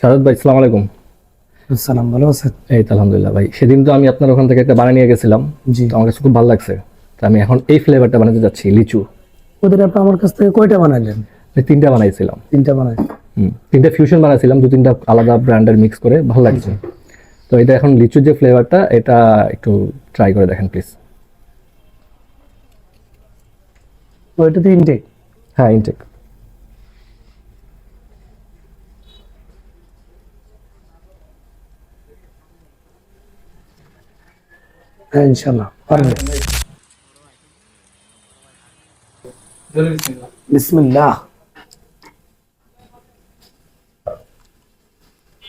শারদ ভাই সালাম আলাইকুম। সালাম ভালো আছেন? এই তো আলহামদুলিল্লাহ ভাই সেদিন তো আমি আপনার ওখান থেকে একটা বানিয়ে নিয়ে গেছিলাম। জি। তো আমার কাছে খুব ভালো লাগছে। তো আমি এখন এই ফ্লেভারটা বানাতে যাচ্ছি লিচু। ওদের আপনি আমার কাছ থেকে কয়টা বানাইলেন? তিনটা বানাইছিলাম। তিনটা বানাই। হুম, তিনটা ফিউশন বানাইছিলাম দু তিনটা আলাদা ব্র্যান্ডের মিক্স করে ভালো লাগছে। তো এটা এখন লিচুর যে ফ্লেভারটা এটা একটু ট্রাই করে দেখেন প্লিজ ওইটা তো ইনটেক হ্যাঁ ইনটেক হ্যাঁ ইনশাল্লাহ পারবে। বিসমিল্লাহ।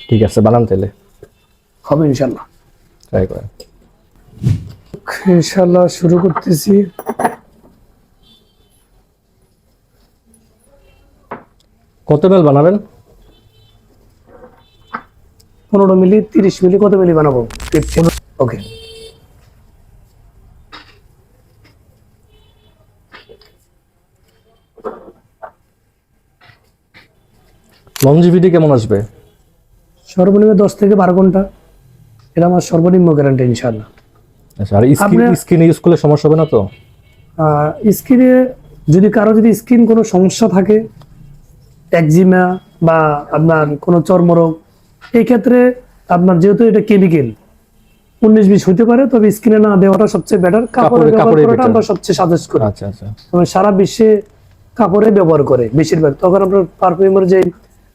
ঠিক আছে বানান তাহলে। হবে ইনশাল্লাহ ট্রাই করেন। ইনশাল্লাহ শুরু করতেছি। কত বেল বানাবেন? পনেরো মিলি তিরিশ মিলি কত মিলি বানাবো? ওকে লংজিভিটি কেমন আসবে? সর্বনিম্ন দশ থেকে বারো ঘণ্টা। এটা আমার সর্বনিম্ন গ্যারান্টি ইনশাল্লাহ আচ্ছা আর স্কিন আপনার- স্কিন ইউজ করলে সমস্যা হবে না তো? স্কিনে যদি কারও যদি স্কিন কোনো সমস্যা থাকে একজিমা বা আপনার কোনো চর্মরোগ এই ক্ষেত্রে আপনার যেহেতু এটা কেমিক্যাল উনিশ বিশ হতে পারে তবে স্কিনে না দেওয়াটা সবচেয়ে বেটার কাপড়ে কাপড়ে- ব্যবহার করাটা আমরা সবচেয়ে সাজেস্ট করি। আচ্ছা আচ্ছা। সারা বিশ্বে কাপড়ে ব্যবহার করে বেশিরভাগ। তখন আপনার পারফিউমের যে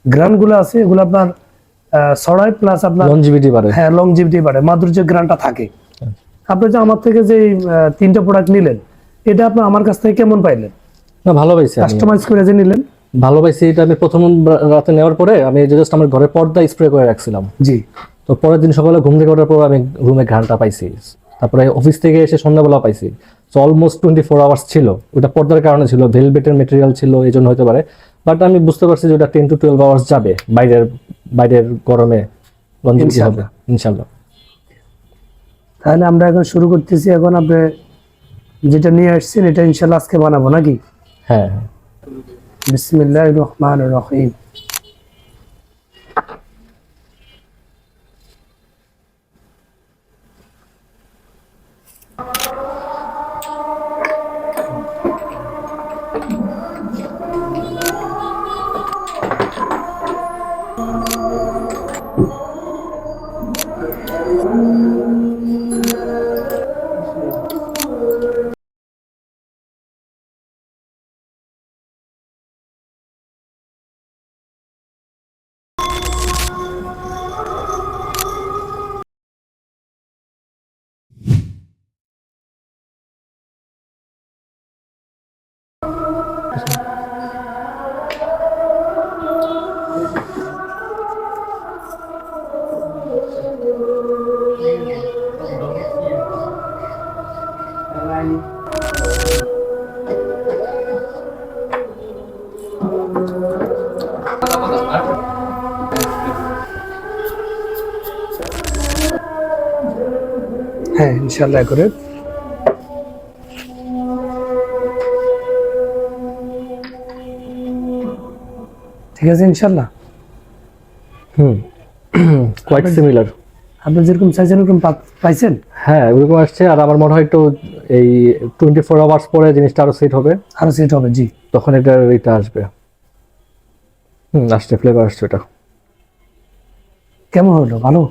গ্রানগুলো আছে এগুলো আপনার ছড়ায় প্লাস আপনার লংজিভিটি বাড়ে। হ্যাঁ লংজিভিটি বাড়ে মাধুর্য গ্রানটা থাকে। আচ্ছা। আপনি যে আমার থেকে যে তিনটা প্রোডাক্ট নিলেন এটা আপনি আমার কাছ থেকে কেমন পাইলেন? না ভালো পাইছি কাস্টমাইজ করে যে নিলেন? ভালো পাইছি এটা আমি প্রথম রাতে নেওয়ার পরে আমি জাস্ট আমার ঘরে পর্দা স্প্রে করে রাখছিলাম। জি। তো পরের দিন সকালে ঘুম থেকে ওঠার পর আমি রুমে ঘ্রাণটা পাইছি। তারপরে অফিস থেকে এসে সন্ধ্যাবেলা পাইছি। So almost twenty four hours ছিল। ওটা পর্দার কারণে ছিল ভেলভেটের মেটেরিয়াল ছিল এই জন্য হতে পারে। বাট আমি বুঝতে পারছি যে ওটা টেন টু টুয়েলভ আওয়ার্স যাবে বাইরের বাইরের গরমে। হবে? ইনশাল্লাহ। তাহলে আমরা এখন শুরু করতেছি। এখন আপনি যেটা নিয়ে আসছেন এটা ইনশাল্লাহ আজকে বানাবো নাকি? হ্যাঁ। হ্যাঁ বিসমিল্লাহ রহমান রহিম। হ্যাঁ ইনশাল্লাহ করে। ঠিক আছে ইনশাল্লাহ হুম কোয়াইট সিমিলার আপনি যেরকম চাইছেন ওরকম পাইছেন? হ্যাঁ ওরকম আসছে আর আমার মনে হয় একটু এই টোয়েন্টি ফোর আওয়ার্স পরে জিনিসটা আরও সেট হবে। আরও সেট হবে জি। তখন এটা এটা আসবে। হুম আসছে ফ্লেভার আসছে এটা কেমন হলো? ভালো?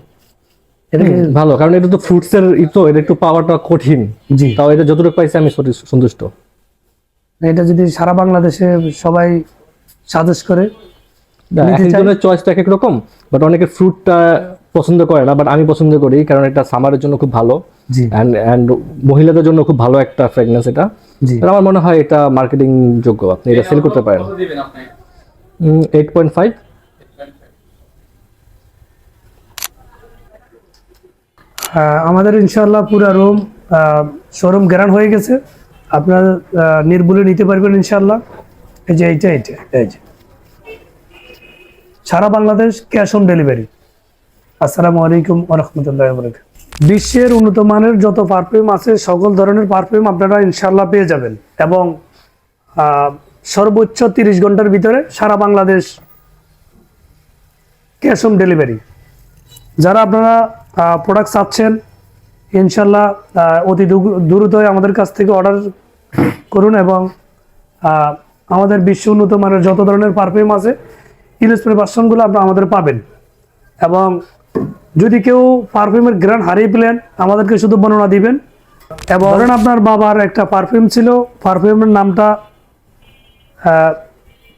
এটা ভালো কারণ এটা তো ফ্রুটস এর তো এটা একটু পাওয়াটা কঠিন। জি। তাও এটা যতটুকু পাইছি আমি সন্তুষ্ট- এটা যদি সারা বাংলাদেশে সবাই সাজেস্ট করে একজনের চয়েসটা এক এক রকম বাট অনেকে ফ্রুটটা পছন্দ করে না বাট আমি পছন্দ করি কারণ এটা সামারের জন্য খুব ভালো। অ্যান্ড অ্যান্ড মহিলাদের জন্য খুব ভালো একটা ফ্রেগনেন্স এটা। জি। আমার মনে হয় এটা মার্কেটিং যোগ্য আপনি এটা সেল করতে পারেন। এইট পয়েন্ট ফাইভ আহ, আমাদের ইনশাআল্লাহ পুরো রুম শোরুম গ্যারান হয়ে গেছে। আপনার আহ, নির্ভুলে নিতে পারবেন ইনশাল্লাহ এই যে এইটা এইটা। এই যে। সারা বাংলাদেশ ক্যাশ অন ডেলিভারি আসসালামু আলাইকুম রহমতুল্লাহ বিশ্বের উন্নত মানের যত পারফিউম আছে, সকল ধরনের পারফিউম আপনারা ইনশাআল্লাহ পেয়ে যাবেন। এবং সর্বোচ্চ তিরিশ ঘণ্টার ভিতরে সারা বাংলাদেশ ক্যাশ অন ডেলিভারি যারা আপনারা প্রোডাক্ট চাচ্ছেন ইনশাল্লাহ অতি দ্রু- দ্রুতই আমাদের কাছ থেকে অর্ডার করুন এবং আমাদের বিশ্ব উন্নত মানের যত ধরনের পারফিউম আছে ইলেকট্রিক বাসনগুলো আপনারা আমাদের পাবেন। এবং যদি কেউ পারফিউমের গ্রান হারিয়ে পেলেন আমাদেরকে শুধু বর্ণনা দিবেন। এবং ধরেন আপনার বাবার একটা পারফিউম ছিল পারফিউমের নামটা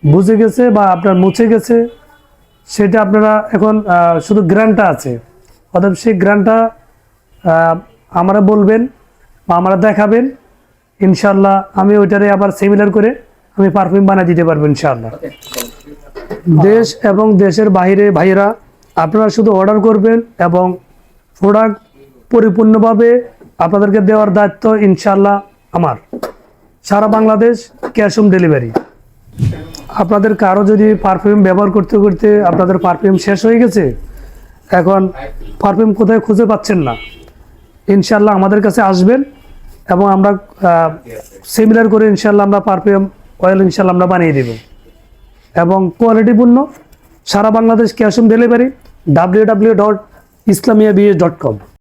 বুঝে গেছে বা আপনার মুছে গেছে সেটা আপনারা এখন শুধু গ্রানটা আছে। অতএব সেই গ্রানটা আমরা বলবেন বা আমরা দেখাবেন। ইনশাল্লাহ আমি ওইটারে আবার সিমিলার করে আমি পারফিউম বানিয়ে দিতে পারব ইনশাল্লাহ দেশ এবং দেশের বাইরে ভাইয়েরা আপনারা শুধু অর্ডার করবেন এবং প্রোডাক্ট পরিপূর্ণভাবে আপনাদেরকে দেওয়ার দায়িত্ব ইনশাল্লাহ আমার। সারা বাংলাদেশ ক্যাশ অন ডেলিভারি আপনাদের কারও যদি পারফিউম ব্যবহার করতে করতে আপনাদের পারফিউম শেষ হয়ে গেছে, এখন পারফিউম কোথায় খুঁজে পাচ্ছেন না। ইনশাল্লাহ আমাদের কাছে আসবেন এবং আমরা সিমিলার করে ইনশাল্লাহ আমরা পারফিউম অয়েল ইনশাল্লাহ আমরা বানিয়ে দেব। এবং কোয়ালিটিপূর্ণ সারা Bangladesh cash on delivery W W dot Islamia BS dot com